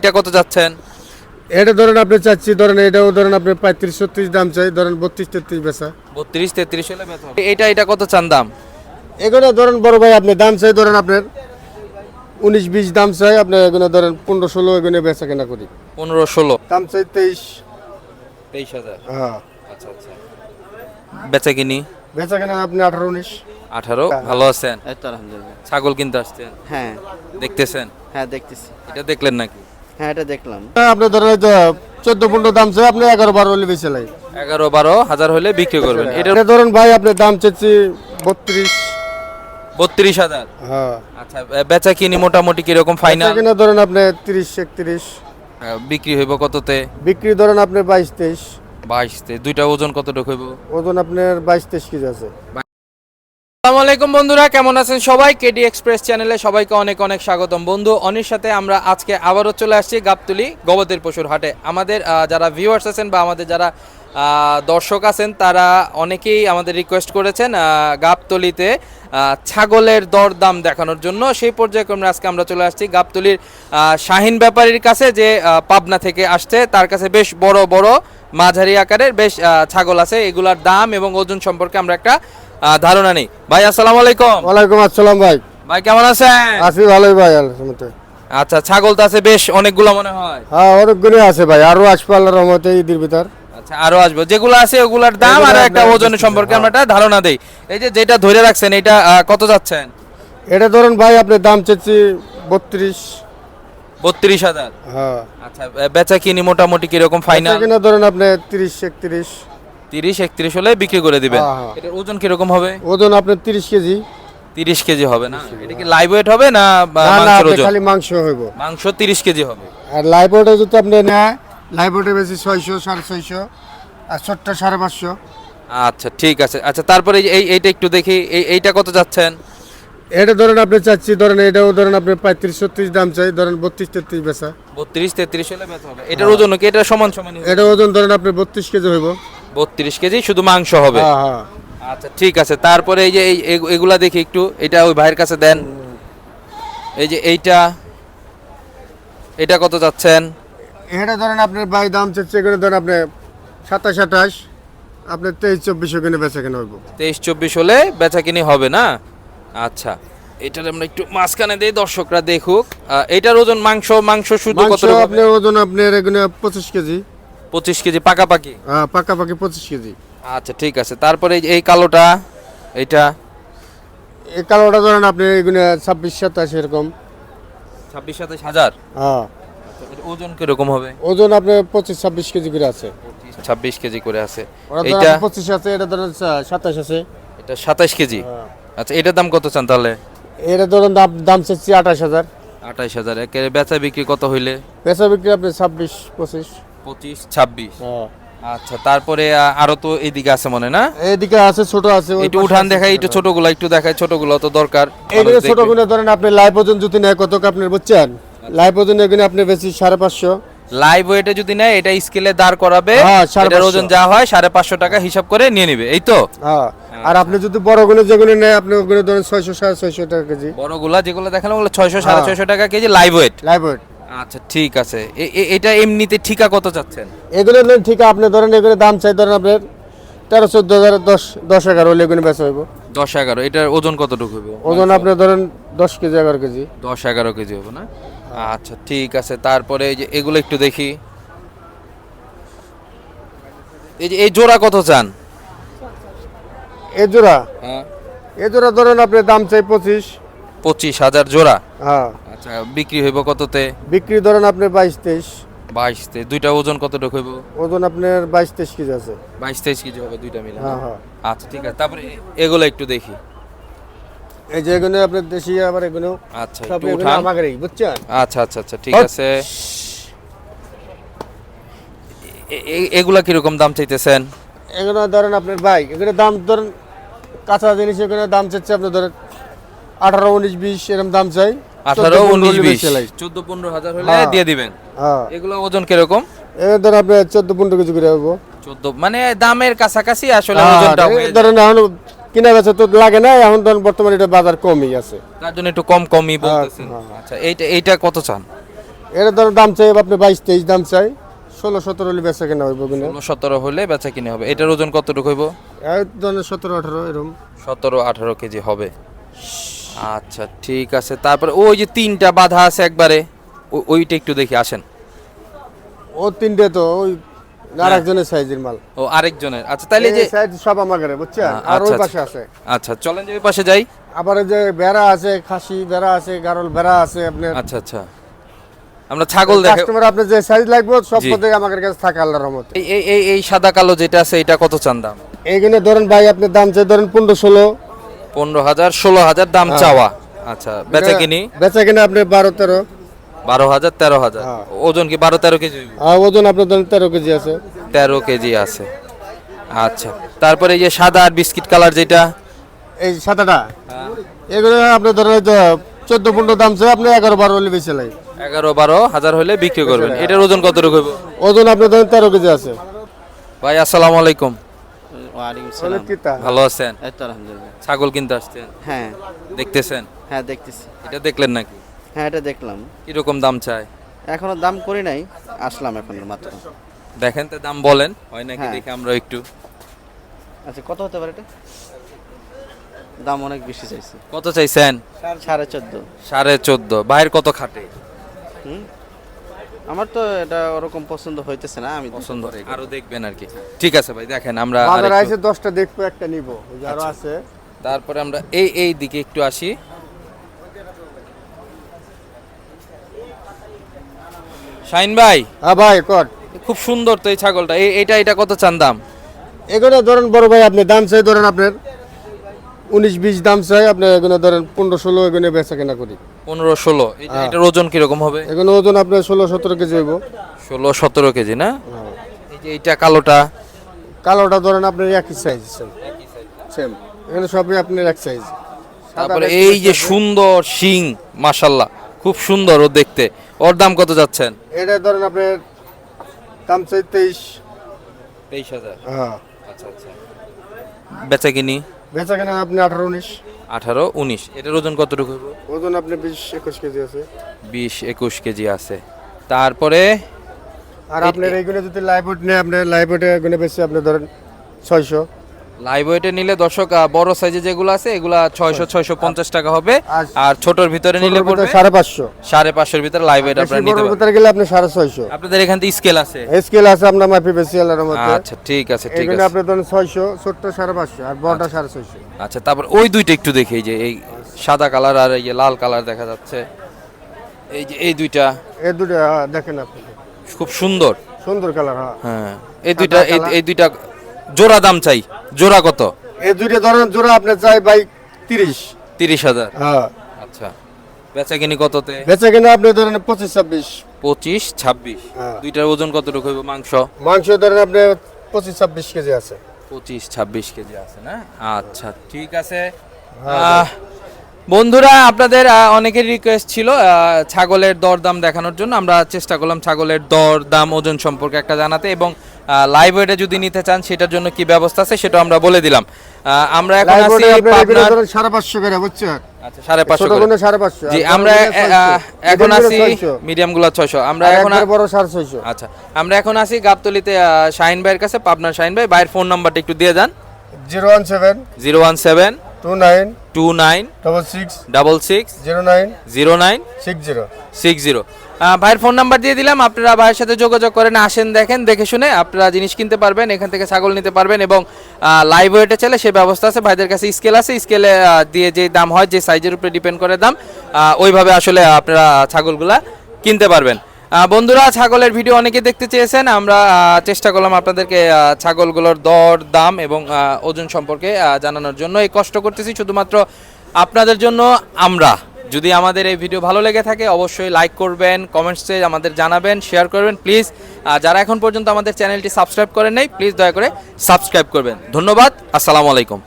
এটা কত যাচ্ছেন? এটা ধরেন আপনি চাচ্ছি ধরেন এটাও ধরেন আপনি পঁয়ত্রিশ ছত্রিশ দাম চাই ধরেন বত্রিশ তেত্রিশ বেচা। বত্রিশ তেত্রিশ হলে বেচা হবে। এটা এটা কত চান দাম? এগুলো ধরেন বড় ভাই আপনি দাম চাই ধরেন আপনার উনিশ বিশ দাম চাই আপনি এগুলো ধরেন পনেরো ষোলো এগুলো বেচা কেনা করি। পনেরো ষোলো। দাম চাই তেইশ। তেইশ হাজার? হ্যাঁ। আচ্ছা আচ্ছা। বেচা কিনি? বেচা কেনা আপনি আঠারো উনিশ। আঠারো? ভালো আছেন? এই তো আলহামদুলিল্লাহ। ছাগল কিনতে আসছেন? হ্যাঁ। দেখতেছেন? হ্যাঁ দেখতেছি। এটা দেখলেন নাকি? হ্যাঁ এটা দেখলাম। আপনি ধরেন চোদ্দ পনেরো দাম চাই আপনি এগারো বারো হলে বেশি লাগে এগারো বারো হাজার হলে বিক্রি করবেন। এটা ধরেন ভাই আপনি দাম চাচ্ছি বত্রিশ। বত্রিশ হাজার? হ্যাঁ। আচ্ছা বেচা কিনি মোটামুটি কীরকম ফাইনাল কেনা ধরেন আপনি তিরিশ একত্রিশ। বিক্রি হইব কততে? বিক্রি ধরেন আপনি বাইশ তেইশ। বাইশ তে দুইটা ওজন কতটুকু হইব? ওজন আপনার বাইশ তেইশ কেজি আছে। আসসালামু আলাইকুম বন্ধুরা, কেমন আছেন সবাই? কেডি এক্সপ্রেস চ্যানেলে সবাইকে অনেক অনেক স্বাগতম। বন্ধু, অনির সাথে আমরা আজকে আবারও চলে আসছি গাবতুলি গবতের পশুর হাটে। আমাদের যারা ভিউয়ার্স আছেন বা আমাদের যারা দর্শক আছেন, তারা অনেকেই আমাদের রিকোয়েস্ট করেছেন গাবতলিতে ছাগলের দরদাম দেখানোর জন্য। সেই পর্যায়ক্রমে আজকে আমরা চলে আসছি গাবতলির শাহিন ব্যাপারীর কাছে, যে পাবনা থেকে আসছে। তার কাছে বেশ বড় বড়, মাঝারি আকারের বেশ ছাগল আছে। এগুলার দাম এবং ওজন সম্পর্কে আমরা একটা ধারণা নেই। ভাই আসসালামু আলাইকুম। ওয়ালাইকুম আসসালাম ভাই। ভাই কেমন আছেন? আছি ভালোই ভাই আলহামদুলিল্লাহ। আচ্ছা ছাগল তো আছে বেশ অনেকগুলো মনে হয়। হ্যাঁ অনেকগুলো আছে ভাই আরও আসবে আল্লাহর রহমতে ঈদের ভিতর। আচ্ছা আরও আসব। যেগুলো আছে ওগুলার দাম আর একটা ওজনের সম্পর্কে। আমরা একটা ধারণা দেই। এই যে যেটা ধরে রাখছেন এটা কত যাচ্ছেন? এটা ধরেন ভাই আপনি দাম চাচ্ছি বত্রিশ। বত্রিশ হাজার। হ্যাঁ। আচ্ছা বেচা কিনি মোটামুটি কীরকম ফাইনাল? কিনা ধরেন আপনি তিরিশ একত্রিশ। তিরিশ একত্রিশ হলে বিক্রি করে দিবেন। হ্যাঁ, হ্যাঁ। এটার ওজন কীরকম হবে? ওজন আপনার তিরিশ কেজি। তিরিশ কেজি হবে না? এটা কি লাইভ ওয়েট হবে না মাংসের ওজন? খালি মাংস হইব। মাংস তিরিশ কেজি হবে। আর লাইভ ওটা যদি আপনি নেয় লাইভ ওটা বেশি ছয়শো সাড়ে ছয়শো আর ছোট্ট সাড়ে পাঁচশো। আচ্ছা ঠিক আছে। আচ্ছা তারপরে এই- এই এইটা একটু দেখি। এই এইটা কত যাচ্ছেন? এটা ধরেন আপনি চাচ্ছি ধরেন এটাও ধরেন আপনি পঁয়ত্রিশ ছত্রিশ দাম চাই ধরেন বত্রিশ তেত্রিশ বেচা। বত্রিশ তেত্রিশ হলে বেচা হবে। এটার ওজন কি? এটা সমান সমান এটা ওজন ধরেন আপনি বত্রিশ কেজি হইব। বত্রিশ কেজি শুধু মাংস হবে। হ্যাঁ হ্যাঁ। আচ্ছা ঠিক আছে। তারপরে এই যে এগুলা দেখি একটু। এটা ওই ভাইয়ের কাছে দেন। এই যে এইটা এটা কত যাচ্ছেন এটা ধরেন আপনার ভাই দাম চাচ্ছে এখানে ধরেন আপনি সাতাশ আঠাশ। আপনার তেইশ চব্বিশ ওখানে বেচা কেনা হইব। তেইশ চব্বিশ হলে বেচা কিনি হবে না? আচ্ছা। এটার আমরা একটু মাঝখানে দিই দর্শকরা দেখুক। এটার ওজন মাংস মাংস শুধু কত আপনার ওজন আপনার এখানে পঁচিশ কেজি। পঁচিশ কেজি পাকাপাকি? হ্যাঁ পাকাপাকি পঁচিশ কেজি। আচ্ছা ঠিক আছে। তারপরে এই এই কালোটা এটা এই কালোটা ধরেন আপনি এগুলো ছাব্বিশ সাতাশ এরকম। ছাব্বিশ সাতাশ হাজার? হ্যাঁ। আচ্ছা, এটার ওজন কীরকম হবে? ওজন আপনার পঁচিশ ছাব্বিশ কেজি করে আছে। ছাব্বিশ কেজি করে আছে। ওরা এইটা? ধরেন পঁচিশ আছে এটা ধরেন সা- সাতাশ আছে। এটা সাতাশ কেজি? হ্যাঁ। আচ্ছা এটার দাম কত চান তাহলে? এটা ধরেন দাম দাম চাচ্ছি আঠাশ হাজার। আঠাইশ হাজার। বেচা বিক্রি কত হইলে? পেশা বিক্রি আপনি ছাব্বিশ পঁচিশ। পঁচিশ ছাব্বিশ। আচ্ছা তারপরে আরও তো এইদিকে আছে মনে না? এইদিকে আছে ছোট আছে একটু উঠান দেখাই। একটু ছোটগুলো একটু দেখাই ছোটগুলো তো দরকার। এইগুলো মানুষ ছোটগুলো ধরেন আপনি লাইভ ওজন যদি নেয় কত আপনার বুঝছেন? লাইভ ওজন এগুলো আপনি বেশি সাড়ে পাঁচশো। লাইভ ওয়েটে যদি নেয় এটা স্কেলে দাঁড় করাবে। হ্যাঁ, এটার ওজন যা হয় সাড়ে পাঁচশো টাকা হিসাব করে নিয়ে নিবে এই তো? হ্যাঁ আর আপনি যদি বড়গুলো যেগুলো নেয় আপনি ওগুলো ধরেন ছয়শো সাড়ে ছয়শো টাকা কেজি। বড়গুলা যেগুলো দেখালাম ওগুলো ছয়শো সাড়ে হ্যাঁ। ছয়শো টাকা KG live weight live weight আচ্ছা ঠিক আছে। এটা এমনিতে ঠিকা কত চাচ্ছেন? এগুলো নেন ঠিক আপনি ধরেন এগুলো দাম চাই ধরেন আপনার তেরো চোদ্দ হাজার দশ দশ এগারো হলে এগুলো বেচা হইব। দশ এগারো এটার ওজন কতটুকু হবে ওজন আপনি ধরেন দশ কেজি এগারো কেজি। দশ এগারো কেজি হবে না? আচ্ছা ঠিক আছে। তারপরে এই যে এগুলো একটু দেখি। এই যে এই জোড়া কত চান? এ জোড়া? হ্যাঁ। এ জোড়া ধরেন আপনি দাম চাই পঁচিশ। পঁচিশ হাজার জোড়া। হ্যাঁ। আচ্ছা বিক্রি হইব কততে? বিক্রি ধরেন আপনি বাইশ তেইশ। বাইশ তে দুইটা ওজন কতটুকু হইব? ওজন আপনার বাইশ তেইশ কেজি আছে। বাইশ তেইশ কেজি হবে দুইটা মিলে হ্যাঁ হ্যাঁ। আচ্ছা ঠিক আছে। তারপরে এগুলো একটু দেখি। এই যে এগুলো আপনার দেশি আবার এগুলো আচ্ছা সব এগুলো আমাদেরই বুঝছেন? আচ্ছা আচ্ছা আচ্ছা ঠিক আছে। এগুলা কীরকম দাম চাইতেছেন? এগুলো ধরেন আপনার বাইক এগুলো দাম ধরেন কাঁচা জিনিস এগুলো দাম চাচ্ছে আপনার ধরেন আঠারো উনিশ বিশ এরকম দাম চাই। আঠারো উনিশ বিশ। চোদ্দ পনেরো হাজার হলে হ্যাঁ। দিয়ে দিবেন। হ্যাঁ। এগুলো ওজন কীরকম? এগুলো ধরেন আপনার চোদ্দ পনেরো কেজি করে হব। চোদ্দ মানে দামের কাছাকাছি আসলে হ্যাঁ, ওজনটা। ধরেন এখন কিনা বেচা তো লাগে না এখন ধরেন বর্তমানে এটা বাজার কমই আছে। তার জন্য একটু কম কমই বলতেছেন। আচ্ছা এইটা এইটা কত চান? এটা ধরেন দাম চাই আপনি বাইশ তেইশ দাম চাই। ষোলো সতেরো হলে বেচা কেনা হইব কিনা। ষোলো সতেরো হলে বেচা কিনে হবে। এটার ওজন কতটুকু হইব? ধরেন সতেরো আঠারো এরকম সতেরো আঠারো কেজি হবে। আচ্ছা ঠিক আছে। তারপরে ওই যে তিনটা বাধা আছে একবারে ওইটা একটু দেখি আসেন। ও তিনটে তো ওই আর একজনের সাইজের মাল। ও আরেকজনের। আচ্ছা তাইলে যে সাইজ সব আমার ঘরে বুঝছেন আর ওই আচ্ছা, পাশে আছে। আচ্ছা চলেন যে ওই পাশে যাই। আবার যে বেড়া আছে খাসি বেড়া আছে গারল বেড়া আছে আপনার আচ্ছা আচ্ছা। আমরা ছাগল দেখে কাস্টমার আপনার যে সাইজ লাগবে সব। পথে আমাদের কাছে থাকে আল্লাহর রহমতে। এই এই- এই সাদা কালো যেটা আছে এটা কত চান দাম? এইখানে ধরেন ভাই আপনার দাম চাই ধরেন পনেরো ষোলো। পনেরো হাজার ষোলো হাজার দাম হ্যাঁ। চাওয়া। আচ্ছা বেচা কিনি? বেচা কিনে আপনি বারো তেরো। বারো হাজার তেরো হাজার। হ্যাঁ। ওজন কি বারো তেরো কেজি? আর ওজন আপনার তেরো কেজি আছে। তেরো কেজি আছে। আচ্ছা তারপরে এই যে সাদা আর বিস্কিট কালার যেটা? এই সাদাটা? এগুলো আপনি ধরেন চোদ্দ পনেরো দাম চাই আপনি এগারো বারো হলে বেশি লাগে এগারো বারো হাজার হলে বিক্রি করবেন। এটার ওজন কত হইব? ওজন আপনার ধরেন তেরো কেজি আছে। ভাই আসসালামু আলাইকুম। ওয়ালাইকুম সালাম। ভালো আছেন? এই তো আলহামদুলিল্লাহ। ছাগল কিনতে আসছেন? হ্যাঁ। দেখতেছেন? হ্যাঁ দেখতেছি। এটা দেখলেন নাকি? হ্যাঁ এটা দেখলাম। কীরকম দাম চায়? এখনও দাম করি নাই আসলাম এখন মাত্র। দেখেন তো দাম বলেন হয় নাকি হ্যাঁ। দেখে আমরা একটু। আচ্ছা কত হতে পারে এটা? দাম অনেক বেশি চাইছি। কত চাইছেন? সাড়ে চোদ্দ। সাড়ে চোদ্দ। বাইরের কত খাটে? হুম? আমার তো এটা ওরকম পছন্দ হইতেছে না আমি পছন্দ। আরও দেখবেন আর কি। ঠিক আছে ভাই দেখেন আমরা বাজার আইসে দশটা দেখব একটা নিব আরও আছে। তারপরে আমরা এই এই দিকে একটু আসি। শাইন ভাই হ্যাঁ ভাই কট খুব সুন্দর তো এই ছাগলটা। এই এইটা এটা কত চান দাম? এগুলো ধরেন বড় ভাই আপনি দাম চাই ধরেন আপনার উনিশ বিশ দাম চাই আপনি এগুলো ধরেন পনেরো ষোলো এগুলো বেচা কেনা করি। পনেরো ষোলো। হ্যাঁ। এটার ওজন কীরকম হবে? এগুলো ওজন আপনার ষোলো সতেরো কেজি হইব। ষোলো সতেরো কেজি না? এই যে এইটা কালোটা? কালোটা ধরেন আপনার একই সাইজ সেম এখানে সবই আপনার এক সাইজ তারপরে এই যে সুন্দর শিং মাশাল্লাহ খুব সুন্দর ও দেখতে। ওর দাম কত যাচ্ছেন? এটা ধরেন আপনার দাম চাই তেইশ। তেইশ হাজার। হ্যাঁ। আচ্ছা আচ্ছা। বেচা কিনি? বেচা কেনা আপনি আঠারো উনিশ। আঠারো উনিশ। এটার ওজন কতটুকু ওজন আপনি বিশ একুশ কেজি আছে। বিশ একুশ কেজি আছে। তারপরে আর আপনার এইগুলো যদি লাইভ নেই আপনার লাইভ ওয়েটে এগুলো বেশি আপনি ধরেন ছয়শো। লাইভ ওয়েটে নিলে দর্শক বড় সাইজে যেগুলো আছে এগুলা ছয়শো ছয়শো। পঞ্চাশ টাকা হবে। আর- আর ছোটর ভিতরে নিলে পড়বে সাড়ে পাঁচশো। সাড়ে পাঁচশোর ভিতরে লাইভ ওয়েট আপনারা নিতে পারবেন। ভিতরে গেলে আপনি সাড়ে ছয়শো। আপনাদের এখান থেকে স্কেল আছে? স্কেল আছে আপনার মাপি বেশি আলার মধ্যে। আচ্ছা ঠিক আছে ঠিক আছে। আপনি ধরেন ছয়শো ছোট্ট সাড়ে পাঁচশো আর বড়টা সাড়ে ছয়শো। আচ্ছা তারপর ওই দুইটা একটু দেখি যে এই সাদা কালার আর এই লাল কালার দেখা যাচ্ছে। এই যে এই দুইটা। এই দুটো হ্যাঁ, দেখেন আপনি। খুব সুন্দর। সুন্দর কালার হ্যাঁ। হ্যাঁ এই দুইটা এই দুইটা জোড়া দাম চাই। জোড়া কত? এই দুইটা ধরেন জোড়া আপনি চাই বাইক তিরিশ। তিরিশ হাজার। হ্যাঁ। আচ্ছা। বেচা কিনি কততে? বেচে কিনা আপনি ধরেন পঁচিশ ছাব্বিশ। পঁচিশ ছাব্বিশ। হ্যাঁ। দুইটার ওজন কতটুকু হইব মাংস? মাংস ধরেন আপনি পঁচিশ ছাব্বিশ কেজি আছে। পঁচিশ ছাব্বিশ কেজি আছে না? আচ্ছা ঠিক আছে। হ্যাঁ, আহ, বন্ধুরা আপনাদের আহ, অনেকের রিকোয়েস্ট ছিল আহ, ছাগলের দরদাম দেখানোর জন্য। আমরা চেষ্টা করলাম ছাগলের দর দাম ওজন সম্পর্কে একটা জানাতে এবং লাইভ ওয়েটে যদি নিতে চান সেটার জন্য কি ব্যবস্থা আছে সেটা আমরা বলে দিলাম। আমরা এখন আছি সাড়ে পাঁচশো করে বুঝছেন আচ্ছা সাড়ে পাঁচশো জি আমরা এখন আছি মিডিয়ামগুলো ছয়শো। আমরা এখন একবারে বড় সাড়ে ছয়শো। আচ্ছা আমরা এখন আছি গাবতলিতে শাহিন ভাইয়ের কাছে পাবনার শাহিন ভাই। ভাইয়ের ফোন নাম্বারটা একটু দিয়ে যান। Zero one seven. Zero one seven. Two nine two nine double six double six zero nine zero nine six zero six zero ভাইয়ের ফোন নাম্বার দিয়ে দিলাম আপনারা ভাইয়ের সাথে যোগাযোগ করেন আসেন দেখেন দেখে শুনে আপনারা জিনিস কিনতে পারবেন এখান থেকে ছাগল নিতে পারবেন এবং লাইভ ওয়েটে চলে সে ব্যবস্থা আছে ভাইদের কাছে স্কেল আছে স্কেলে দিয়ে যে দাম হয় যে সাইজের উপরে ডিপেন্ড করে দাম ওইভাবে আসলে আপনারা ছাগলগুলা কিনতে পারবেন। বন্ধুরা, ছাগলের ভিডিও অনেকে দেখতে চেয়েছেন। আমরা চেষ্টা করলাম আপনাদেরকে ছাগলগুলোর দর, দাম এবং ওজন সম্পর্কে জানানোর জন্য। এই কষ্ট করতেছি শুধুমাত্র আপনাদের জন্য, আমরা। যদি আমাদের এই ভিডিও ভালো লেগে থাকে, অবশ্যই লাইক করবেন কমেন্টসে আমাদের জানাবেন শেয়ার করবেন। প্লিজ যারা এখন পর্যন্ত আমাদের চ্যানেলটি সাবস্ক্রাইব করেন নাই প্লিজ দয়া করে সাবস্ক্রাইব করবেন। ধন্যবাদ, আসসালামু আলাইকুম।